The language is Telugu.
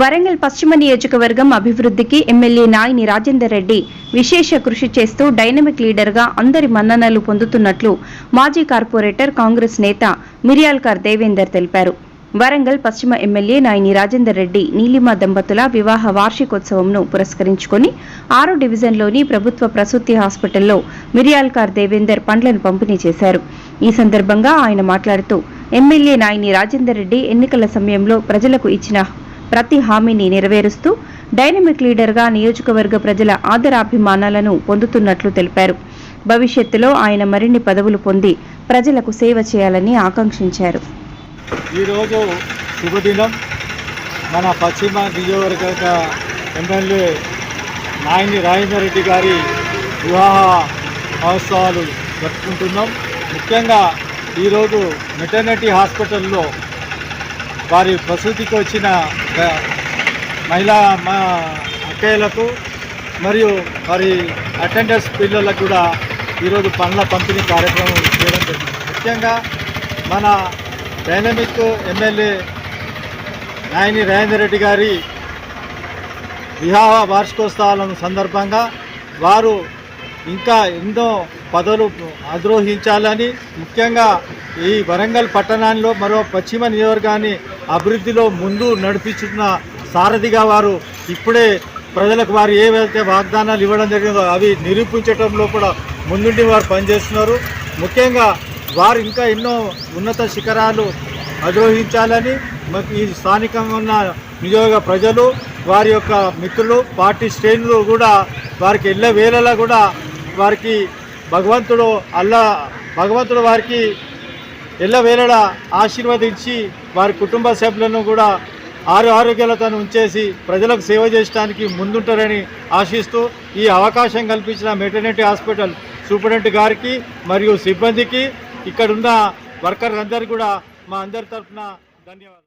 వరంగల్ పశ్చిమ నియోజకవర్గం అభివృద్ధికి ఎమ్మెల్యే నాయిని రాజేందర్ రెడ్డి విశేష కృషి చేస్తూ డైనమిక్ లీడర్గా అందరి మన్ననలు పొందుతున్నట్లు మాజీ కార్పొరేటర్ కాంగ్రెస్ నేత మిరియాల్కర్ దేవేందర్ తెలిపారు. వరంగల్ పశ్చిమ ఎమ్మెల్యే నాయిని రాజేందర్ రెడ్డి నీలిమ దంపతుల వివాహ వార్షికోత్సవంను పురస్కరించుకొని ఆరో డివిజన్లోని ప్రభుత్వ ప్రసూతి హాస్పిటల్లో మిర్యాల్కార్ దేవేందర్ పండ్లను పంపిణీ చేశారు. ఈ సందర్భంగా ఆయన మాట్లాడుతూ ఎమ్మెల్యే నాయిని రాజేందర్ రెడ్డి ఎన్నికల సమయంలో ప్రజలకు ఇచ్చిన ప్రతి హామీని నెరవేరుస్తూ డైనమిక్ లీడర్గా నియోజకవర్గ ప్రజల ఆదరాభిమానాలను పొందుతున్నట్లు తెలిపారు. భవిష్యత్తులో ఆయన మరిన్ని పదవులు పొంది ప్రజలకు సేవ చేయాలని ఆకాంక్షించారు. ఈరోజు శుభదినం. మన పశ్చిమ నియోజకవర్గ ఎమ్మెల్యే నాయని రాజేందర్ రెడ్డి గారి వివాహ మహోత్సవాలు జరుపుకుంటున్నాం. ముఖ్యంగా ఈరోజు మెటర్నిటీ హాస్పిటల్లో వారి ప్రసూతికి వచ్చిన మహిళా మా అక్కయ్యలకు మరియు వారి అటెండర్స్ పిల్లలకు కూడా ఈరోజు పండ్ల పంపిణీ కార్యక్రమం చేయడం జరిగింది. ముఖ్యంగా మన డైనమిక్ ఎమ్మెల్యే నాయని రాజేందర్ రెడ్డి గారి వివాహ వార్షికోత్సవాల సందర్భంగా వారు ఇంకా ఎన్నో పదవులు అధిరోహించాలని ముఖ్యంగా ఈ వరంగల్ పట్టణాల్లో మరో పశ్చిమ నియోజకవర్గాన్ని అభివృద్ధిలో ముందు నడిపిస్తున్న సారథిగా వారు ఇప్పుడే ప్రజలకు వారు ఏవైతే వాగ్దానాలు ఇవ్వడం జరిగిందో అవి నిరూపించడంలో కూడా ముందుండి వారు పనిచేస్తున్నారు. ముఖ్యంగా వారు ఇంకా ఎన్నో ఉన్నత శిఖరాలు అధిరోహించాలని ఈ స్థానికంగా ఉన్న నియోజక ప్రజలు వారి యొక్క మిత్రులు పార్టీ శ్రేణులు కూడా వారికి ఎల్ల వేళలా కూడా వారికి భగవంతుడు అల్లా భగవంతుడు వారికి ఎల్లవేళలా ఆశీర్వదించి వారి కుటుంబ సభ్యులను కూడా ఆరు ఆరోగ్యాలతో ఉంచేసి ప్రజలకు సేవ చేయడానికి ముందుంటారని ఆశిస్తూ ఈ అవకాశం కల్పించిన మెటర్నిటీ హాస్పిటల్ సూపరింటెండెంట్ గారికి మరియు సిబ్బందికి ఇక్కడున్న వర్కర్ అందరికీ కూడా మా అందరి తరఫున ధన్యవాదాలు.